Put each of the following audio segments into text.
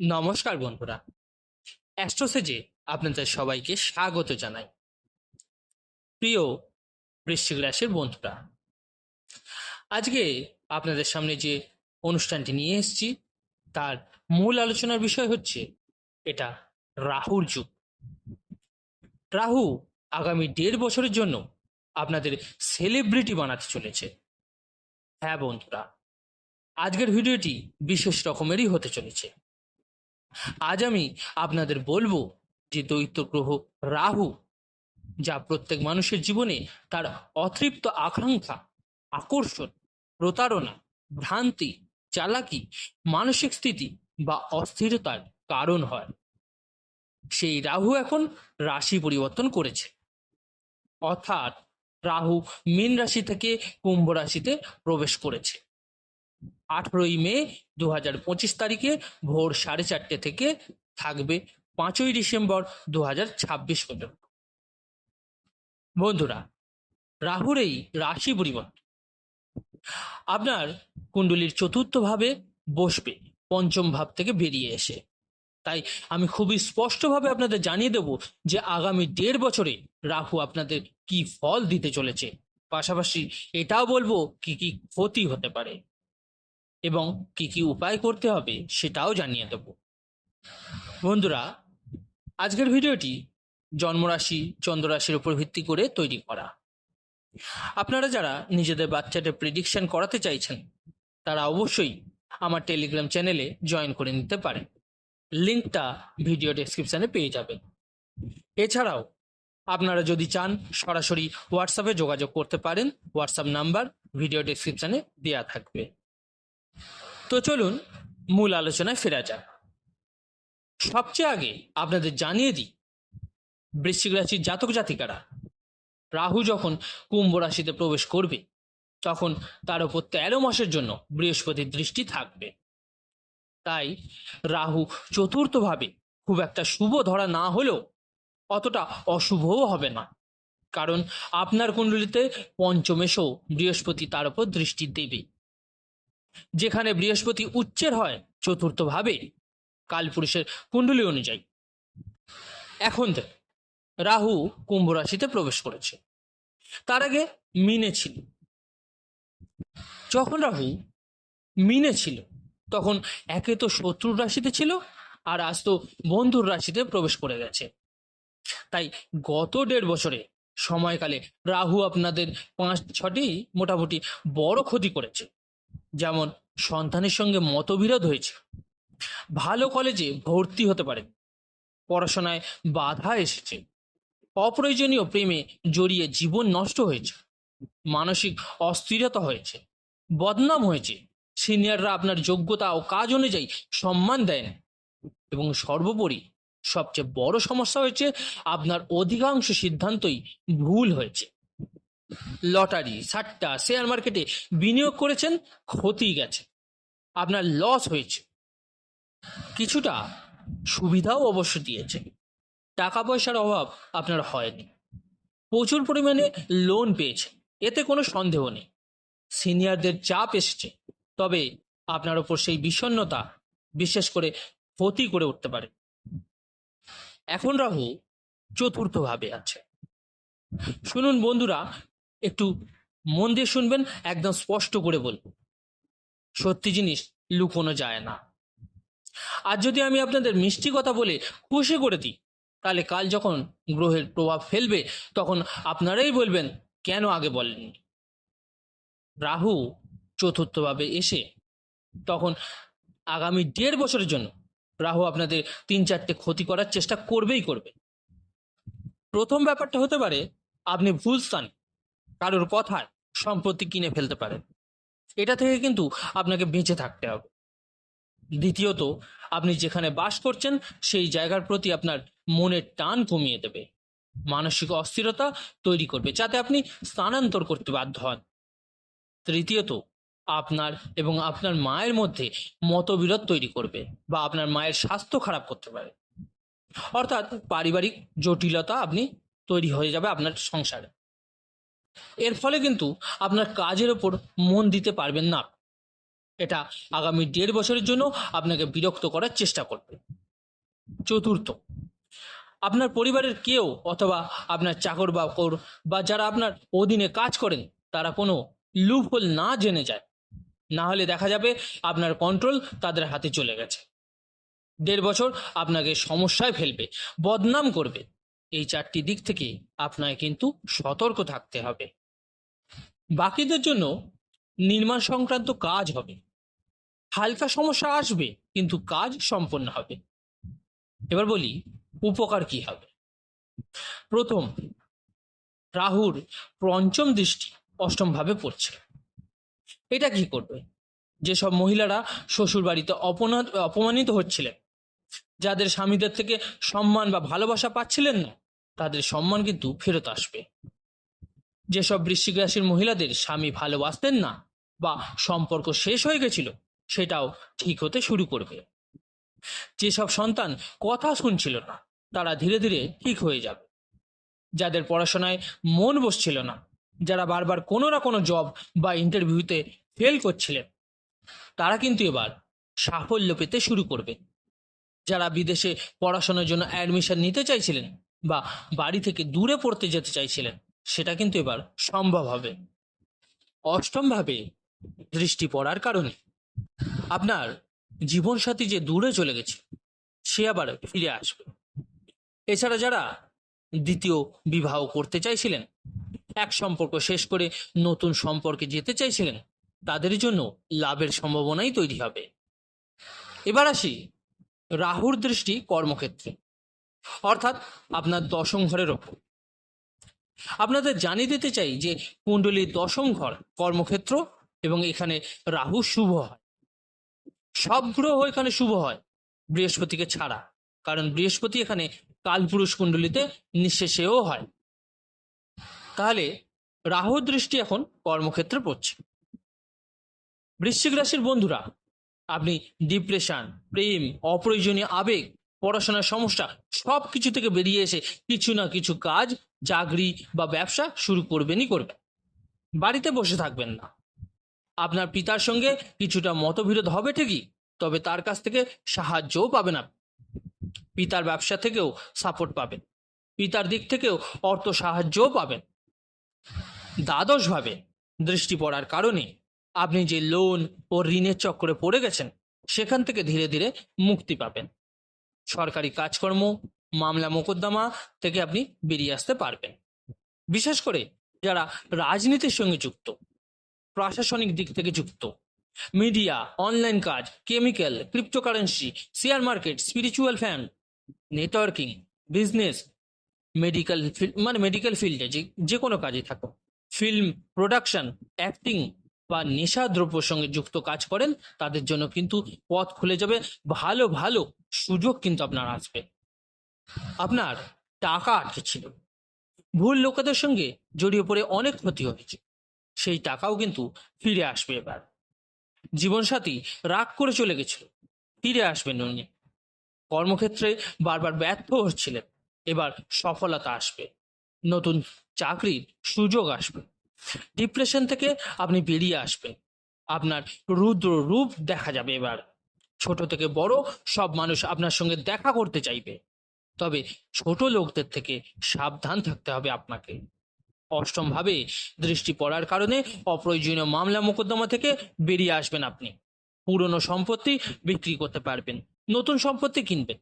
নমস্কার বন্ধুরা। অ্যাস্ট্রোসেজে আপনাদের সবাইকে স্বাগত জানাই। প্রিয় বৃশ্চিক রাশির বন্ধুরা, আজকে আপনাদের সামনে যে অনুষ্ঠানটি নিয়ে এসেছি, তার মূল আলোচনার বিষয় হচ্ছে এটা রাহুর যুগ। রাহু আগামী দেড় বছরের জন্য আপনাদের সেলিব্রিটি বানাতে চলেছে। হ্যাঁ বন্ধুরা, আজকের ভিডিওটি বিশেষ রকমেরই হতে চলেছে। আজ আমি আপনাদের বলব যে দৈত্য গ্রহ রাহু, যা প্রত্যেক মানুষের জীবনে তার অতৃপ্ত আকাঙ্ক্ষা, আকর্ষণ, প্রতারণা, ভ্রান্তি, চালাকি, মানসিক স্থিতি বা অস্থিরতার কারণ হয়। সেই রাহু এখন রাশি পরিবর্তন করেছে। অর্থাৎ রাহু মীন রাশি থেকে কুম্ভ রাশিতে প্রবেশ করেছে। আঠেরোই মে দু হাজার পঁচিশ তারিখে ভোর সাড়ে চারটে থেকে থাকবে পাঁচই ডিসেম্বর দু হাজার ছাব্বিশ পর্যন্ত। বন্ধুরা, রাহুর এই রাশি পরিবর্তন। আপনার কুণ্ডলীর চতুর্থ ভাবে বসবে, পঞ্চম ভাব থেকে বেরিয়ে এসে। তাই আমি খুবই স্পষ্টভাবে আপনাদের জানিয়ে দেব যে আগামী দেড় বছরে রাহু আপনাদের কি ফল দিতে চলেছে। পাশাপাশি এটাও বলব কি কি ক্ষতি হতে পারে। এবং কি কি উপায় করতে হবে সেটাও জানিয়ে দেব। বন্ধুরা, আজকের ভিডিওটি জন্মরাশি, চন্দ্ররাশির উপর ভিত্তি করে তৈরি করা। আপনারা যারা নিজেদের বাচ্চাদের প্রেডিকশন করাতে চাইছেন, তারা অবশ্যই আমার টেলিগ্রাম চ্যানেলে জয়েন করে নিতে পারেন। লিঙ্কটা ভিডিও ডেসক্রিপশানে পেয়ে যাবেন। এছাড়াও, আপনারা যদি চান সরাসরি হোয়াটসঅ্যাপে যোগাযোগ করতে পারেন হোয়াটসঅ্যাপ নাম্বার ভিডিও ডেসক্রিপশানে দেওয়া থাকবে। তো চলুন মূল আলোচনায় ফেরা যাক। সবচেয়ে আগে আপনাদের জানিয়ে দিই, বৃশ্চিক রাশির জাতক জাতিকারা, রাহু যখন কুম্ভ রাশিতে প্রবেশ করবে, তখন তার উপর তেরো মাসের জন্য বৃহস্পতির দৃষ্টি থাকবে। তাই রাহু চতুর্থভাবে খুব একটা শুভ ধরা না হলেও অতটা অশুভও হবে না। কারণ আপনার কুণ্ডলিতে পঞ্চমেশও বৃহস্পতি তার উপর দৃষ্টি দেবে। যেখানে বৃহস্পতি উচ্চের হয়, চতুর্থভাবে কালপুরুষের কুণ্ডলী অনুযায়ী। এখন রাহু কুম্ভ রাশিতে প্রবেশ করেছে। তার আগে মিনে ছিল। যখন রাহু মিনে ছিল, তখন একে তো শত্রুর রাশিতে ছিল, আর আজ তো বন্ধুর রাশিতে প্রবেশ করে গেছে। তাই গত দেড় বছরে সময়কালে রাহু আপনাদের পাঁচ ছটি মোটামুটি বড় ক্ষতি করেছে। যেমন সন্তানের সঙ্গে মতবিরোধ হয়েছে। ভালো কলেজে ভর্তি হতে পারে। পড়াশোনায় বাধা এসেছে। অপ্রয়োজনীয় প্রেমে জড়িয়ে জীবন নষ্ট হয়েছে। মানসিক অস্থিরতা হয়েছে। বদনাম হয়েছে। সিনিয়ররা আপনার যোগ্যতা ও কাজ অনুযায়ী সম্মান দেয় না এবং সর্বোপরি সবচেয়ে বড় সমস্যা হয়েছে, আপনার অধিকাংশ সিদ্ধান্তই ভুল হয়েছে। লটারি সাট্টা শেয়ার মার্কেটে বিনিয়োগ করেছেন ক্ষতি গেছে। আপনার লস হয়েছে। কিছুটা সুবিধাও অবশ্য দিয়েছে। টাকা পয়সার অভাব আপনার হয়নি। প্রচুর পরিমাণে লোন পেয়েছে। এতে কোনো সন্দেহ নেই। সিনিয়রদের চাপ এসেছে। তবে আপনার ওপর সেই বিষণ্ণতা বিশেষ করে ক্ষতি করে উঠতে পারে। এখন রাহু চতুর্থভাবে আছে। শুনুন বন্ধুরা একটু মন দিয়ে শুনবেন, একদম স্পষ্ট করে বলব। সত্যি জিনিস, লুকোনো যায় না। আর যদি আমি আপনাদের মিষ্টি কথা বলে খুশি করে দিই, তাহলে কাল যখন গ্রহের প্রভাব ফেলবে, তখন আপনারাই বলবেন, কেন আগে বলেননি? রাহু চতুর্থভাবে এসে, তখন আগামী দেড় বছরের জন্য রাহু আপনাদের তিন চারটে ক্ষতি করার চেষ্টা করবেই করবে। প্রথম ব্যাপারটা হতে পারে, আপনি ভুল স্থান কারোর কথায় সম্পত্তি কিনে ফেলতে পারেন। এটা থেকে কিন্তু আপনাকে বেঁচে থাকতে হবে। দ্বিতীয়ত, আপনি যেখানে বাস করছেন, সেই জায়গার প্রতি আপনার মনের টান কমিয়ে দেবে। মানসিক অস্থিরতা তৈরি করবে, যাতে আপনি স্থানান্তর করতে বাধ্য হন। তৃতীয়ত, আপনার এবং আপনার মায়ের মধ্যে মতবিরোধ তৈরি করবে বা আপনার মায়ের স্বাস্থ্য খারাপ করতে পারে। অর্থাৎ পারিবারিক জটিলতা আপনি তৈরি হয়ে যাবে আপনার সংসারে। এর ফলে কিন্তু আপনার কাজের ওপর মন দিতে পারবেন না। এটা আগামী দেড় বছরের জন্য আপনাকে বিরক্ত করার চেষ্টা করবে। চতুর্থ, আপনার পরিবারের কেউ অথবা আপনার চাকর বাকর বা যারা আপনার অধীনে কাজ করেন, তারা কোনো লুপহোল না জেনে যায়। না হলে দেখা যাবে আপনার কন্ট্রোল তাদের হাতে চলে গেছে। দেড় বছর আপনাকে সমস্যায় ফেলবে, বদনাম করবে। এই চারটি দিক থেকে আপনাকে কিন্তু সতর্ক থাকতে হবে। বাকিদের জন্য নির্মাণ সংক্রান্ত কাজ হবে। হালকা সমস্যা আসবে, কিন্তু কাজ সম্পন্ন হবে। এবার বলি, উপকার কি হবে? প্রথম, রাহুর পঞ্চম দৃষ্টি অষ্টম ভাবে পড়ছে। এটা কি করবে? যেসব মহিলারা শ্বশুর বাড়িতে অপমানিত হচ্ছিলেন, যাদের স্বামীদের থেকে সম্মান বা ভালোবাসা পাচ্ছিলেন না তাদের সম্মান কিন্তু ফেরত আসবে। যেসব বৃশ্চিক রাশির মহিলাদের স্বামী ভালোবাসতেন না বা সম্পর্ক শেষ হয়ে গেছিল, সেটাও ঠিক হতে শুরু করবে। যেসব সন্তান কথা শুনছিল না, তারা ধীরে ধীরে ঠিক হয়ে যাবে। যাদের পড়াশোনায় মন বসছিল না, যারা বারবার কোনো না কোনো জব বা ইন্টারভিউতে ফেল করছিলেন, তারা কিন্তু এবার সাফল্য পেতে শুরু করবে। যারা বিদেশে পড়াশোনার জন্য অ্যাডমিশন নিতে চাইছিলেন বা বাড়ি থেকে দূরে পড়তে যেতে চাইছিলেন, সেটা কিন্তু এবার সম্ভব হবে। অষ্টমভাবে দৃষ্টি পড়ার কারণে আপনার জীবনসাথী যে দূরে চলে গেছে, সে আবার ফিরে আসবে। এছাড়া যারা দ্বিতীয় বিবাহ করতে চাইছিলেন, এক সম্পর্ক শেষ করে নতুন সম্পর্কে যেতে চাইছিলেন, তাদের জন্য লাভের সম্ভাবনাই তৈরি হবে। এবার আসি রাহুর দৃষ্টি কর্মক্ষেত্রে। অর্থাৎ আপনার দশম ঘরের ওপর। আপনাদের জানিয়ে দিতে চাই যে কুণ্ডলীর দশম ঘর কর্মক্ষেত্র এবং এখানে রাহু শুভ হয়। সব গ্রহ এখানে শুভ হয় বৃহস্পতিকে ছাড়া, কারণ বৃহস্পতি এখানে কালপুরুষ কুণ্ডলিতে নিঃশেষেও হয়। তাহলে রাহুর দৃষ্টি এখন কর্মক্ষেত্রে পড়ছে। বৃশ্চিক রাশির বন্ধুরা, আপনি ডিপ্রেশন, প্রেম, অপ্রয়োজনীয় আবেগ পড়াশোনার সমস্যা সব কিছু থেকে বেরিয়ে এসে কিছু না কিছু কাজ, চাকরি বা ব্যবসা শুরু করবেনই করবেন। বাড়িতে বসে থাকবেন না। আপনার পিতার সঙ্গে কিছুটা মতবিরোধ হবে ঠিকই, তবে তার কাছ থেকে সাহায্যও পাবেন আপনি। পিতার ব্যবসা থেকেও সাপোর্ট পাবেন। পিতার দিক থেকেও অর্থ সাহায্যও পাবেন। দ্বাদশভাবে দৃষ্টি পড়ার কারণে আপনি যে লোন ও ঋণের চক্করে পড়ে গেছেন, সেখান থেকে ধীরে ধীরে মুক্তি পাবেন। সরকারি কাজকর্ম, মামলা মোকদ্দমা থেকে আপনি বেরিয়ে আসতে পারবেন। বিশেষ করে যারা রাজনীতির সঙ্গে যুক্ত, প্রশাসনিক দিক থেকে যুক্ত, মিডিয়া, অনলাইন কাজ, chemical, cryptocurrency, share market, spiritual fan, networking, business, medical মানে মেডিকেল ফিল্ডে যে যে কোনো কাজে থাকো ফিল্ম, প্রোডাকশন, অ্যাক্টিং বা নেশা দ্রব্যর সঙ্গে যুক্ত কাজ করেন, তাদের জন্য কিন্তু পথ খুলে যাবে। ভালো ভালো সুযোগ কিন্তু আপনার আসবে। আপনার টাকা আটকে ছিল। ভুল লোকেদের সঙ্গে জড়িয়ে পড়ে অনেক ক্ষতি হয়েছে। সেই টাকাও কিন্তু ফিরে আসবে এবার। জীবনসাথী রাগ করে চলে গেছিল। ফিরে আসবেন উনি। কর্মক্ষেত্রে বারবার ব্যর্থ হচ্ছিলেন। এবার সফলতা আসবে। নতুন চাকরির সুযোগ আসবে। ডিপ্রেশন থেকে আপনি বেরিয়ে আসবেন। আপনার রুদ্র রূপ দেখা যাবে এবার। ছোট থেকে বড় সব মানুষ আপনার সঙ্গে দেখা করতে চাইবে। তবে ছোট লোকদের থেকে সাবধান থাকতে হবে আপনাকে। অষ্টম ভাবে দৃষ্টি পড়ার কারণে অপ্রয়োজনীয় মামলা মোকদ্দমা থেকে বেরিয়ে আসবেন আপনি। পুরনো সম্পত্তি বিক্রি করতে পারবেন, নতুন সম্পত্তি কিনবেন।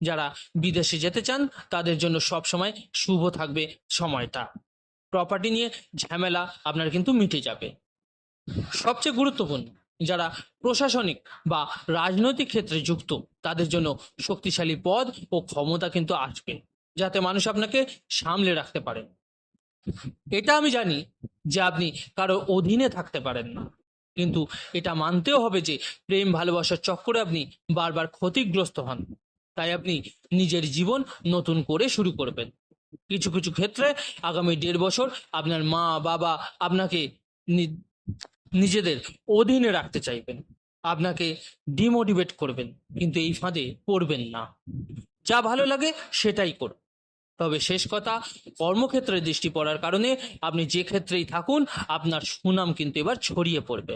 যারা বিদেশে যেতে চান, তাদের জন্য সব সময় শুভ থাকবে সময়টা। প্রপার্টি নিয়ে ঝামেলা আপনার কিন্তু মিটে যাবে। সবচেয়ে গুরুত্বপূর্ণ, যারা প্রশাসনিক বা রাজনৈতিক ক্ষেত্রে যুক্ত, তাদের জন্য শক্তিশালী পদ ও ক্ষমতা কিন্তু আসবে, যাতে মানুষ আপনাকে সামলে রাখতে পারেন এটা আমি জানি যে আপনি কারও অধীনে থাকতে পারেন না, কিন্তু এটা মানতেও হবে যে প্রেম, ভালোবাসার চক্করে আপনি বারবার ক্ষতিগ্রস্ত হন। তাই আপনি নিজের জীবন নতুন করে শুরু করবেন। কিছু কিছু ক্ষেত্রে আগামী দেড় বছর আপনার মা, বাবা আপনাকে নিজেদের অধীনে রাখতে চাইবেন। আপনাকে ডিমোটিভেট করবেন, কিন্তু এই ফাঁদে পড়বেন না। যা ভালো লাগে সেটাই করুন। তবে শেষ কথা, কর্মক্ষেত্রে দৃষ্টি পড়ার কারণে আপনি যে ক্ষেত্রেই থাকুন, আপনার সুনাম কিন্তু এবার ছড়িয়ে পড়বে।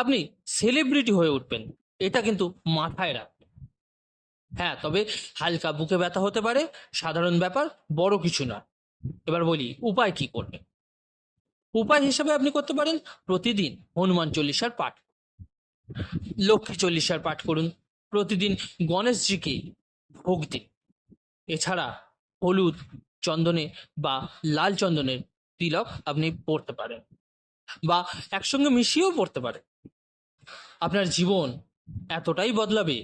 আপনি সেলিব্রিটি হয়ে উঠবেন, এটা কিন্তু মাথায় রাখবেন হ্যাঁ তবে হালকা বুকে ব্যথা হতে পারে, সাধারণ ব্যাপার, বড় কিছু না এবার বলি, উপায় কি করবেন উপায় হিসেবে আপনি করতে পারেন, প্রতিদিন হনুমান চল্লিশার পাঠ লক্ষ্মী চল্লিশার পাঠ করুন। প্রতিদিন গণেশজিকে ভোগ দিন। এছাড়া হলুদ চন্দনে বা লাল চন্দনের তিলক আপনি পড়তে পারেন বা একসঙ্গে মিশিয়েও পড়তে পারেন। আপনার জীবন এতটাই বদলাবে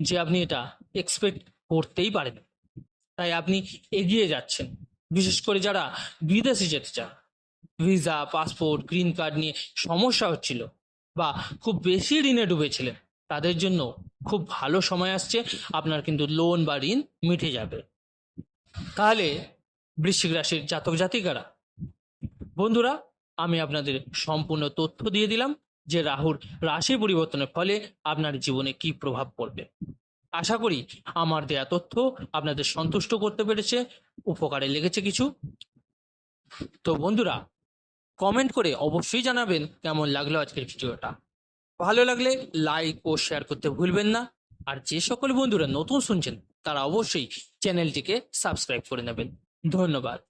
যে আপনি এটা এক্সপেক্ট করতেই পারেন। তাই আপনি এগিয়ে যাচ্ছেন। বিশেষ করে যারা বিদেশে যেতে চান ভিসা পাসপোর্ট গ্রিন কার্ড নিয়ে সমস্যা হচ্ছিল বা খুব বেশি ঋণে ডুবেছিলেন, তাদের জন্য খুব ভালো সময় আসছে, আপনার কিন্তু লোন বা ঋণ মিটে যাবে। তাহলে বৃশ্চিক রাশির জাতক জাতিকারা, বন্ধুরা, আমি আপনাদের সম্পূর্ণ তথ্য দিয়ে দিলাম। যে রাহুর রাশি পরিবর্তনের ফলে আপনার জীবনে কি প্রভাব পড়বে? আশা করি আমার দেয়া তথ্য আপনাদের সন্তুষ্ট করতে পেরেছে, উপকারে লেগেছে কিছু। তো বন্ধুরা কমেন্ট করে অবশ্যই জানাবেন কেমন লাগল আজকের ভিডিওটা। ভালো লাগলে লাইক ও শেয়ার করতে ভুলবেন না। আর যে সকল বন্ধুরা নতুন শুনছেন, তারা অবশ্যই চ্যানেলটিকে সাবস্ক্রাইব করে নেবেন। ধন্যবাদ।